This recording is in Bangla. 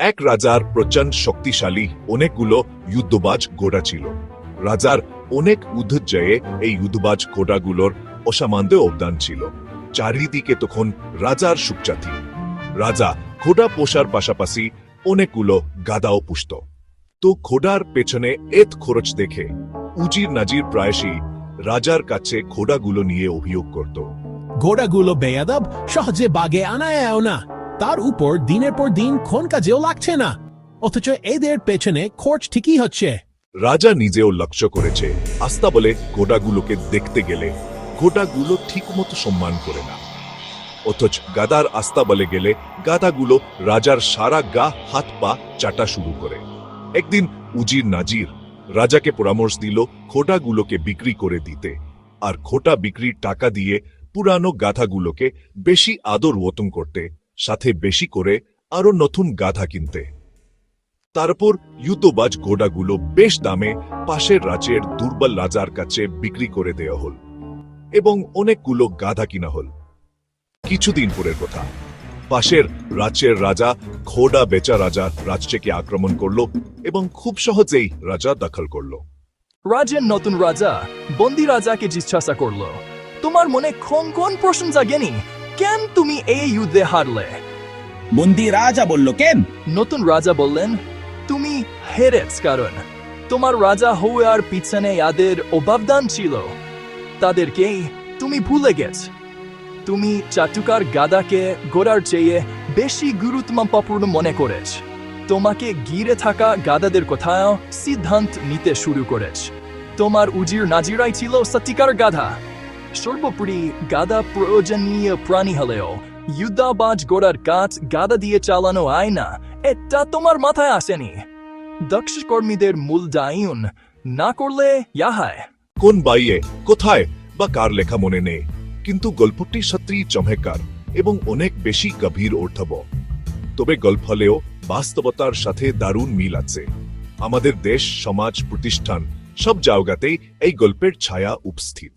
এক রাজার প্রচণ্ড শক্তিশালী অনেকগুলো যুদ্ধবাজ ঘোড়া ছিল। রাজার অনেক যুদ্ধ এই যুদ্ধবাজ ঘোড়াগুলোর অসামান্য অবদান ছিল। চারিদিকে তখন রাজার সুখচাথি রাজা ঘোড়া পোষার পাশাপাশি অনেকগুলো গাদাও পুষত। তো ঘোড়ার পেছনে এত খরচ দেখে উজির নাজির প্রায়শই রাজার কাছে ঘোড়াগুলো নিয়ে অভিযোগ করত। ঘোড়াগুলো বেয়াদব, সহজে বাগে আনায় না। তার উপর দিনের পর দিন কোন কাজেও লাগছে না। অথচ এদের পেছনে খরচ ঠিকই হচ্ছে। রাজা নিজেও লক্ষ্য করেছে। আস্তা বলে ঘোড়াগুলোকে দেখতে গেলে ঘোড়াগুলো ঠিকমতো সম্মান করে না। অথচ গাদার আস্তা বলে গেলে গাদাগুলো রাজার সারা গা, হাত, পা চাটা শুরু করে। একদিন উজির নাজির রাজাকে পরামর্শ দিল খোটাগুলোকে বিক্রি করে দিতে। আর খোটা বিক্রির টাকা দিয়ে পুরানো গাধাগুলোকে বেশি আদর ওতন করতে সাথে বেশি করে আরও নতুন গাধা কিনতে। তারপর যুদ্ধবাজ ঘোড়াগুলো বেশ দামে পাশের রাজ্যের দুর্বল রাজার কাছে বিক্রি করে দেওয়া হল এবং অনেকগুলো গাধা কিনা হল। কিছুদিন পরের কথা, পাশের রাজ্যের রাজা ঘোড়া বেচা রাজা রাজ্যকে আক্রমণ করল এবং খুব সহজেই রাজা দখল করল। রাজ্যের নতুন রাজা বন্দি রাজাকে জিজ্ঞাসা করল, তোমার মনে কোন কোন প্রশ্ন জাগেনি কেন তুমি এই যুদ্ধে হারলে? বন্দি রাজা বলল কেন? নতুন রাজা বললেন তুমি হেরেছ কারণ তোমার রাজা হওয়ার পিছনে যাদের অভাবদান ছিল। তাদেরকে তুমি ভুলে গেছ। তুমি চাটুকার গাদাকে গোড়ার চেয়ে বেশি গুরুত্বপূর্ণ মনে করেছ। তোমাকে গিরে থাকা গাদাদের কোথাও সিদ্ধান্ত নিতে শুরু করেছ। তোমার উজির নাজিরাই ছিল সত্যিকার গাধা। সর্বোপরি গাদা প্রয়োজনীয় প্রাণী হলেও যুদ্ধাবাজ গোড়ার কাজ গাদা দিয়ে চালানো আয় না, এটা তোমার মাথায় আসেনি। দক্ষ কর্মীদের মূল দায়ন না করলে ইয়াহায়। কোন বাইয়ে, কোথায় বা কার লেখা মনে নেই, কিন্তু গল্পটি সত্যিই চমৎকার এবং অনেক বেশি গভীর অর্থব তবে গল্প হলেও বাস্তবতার সাথে দারুণ মিল আছে। আমাদের দেশ, সমাজ, প্রতিষ্ঠান, সব জায়গাতেই এই গল্পের ছায়া উপস্থিত।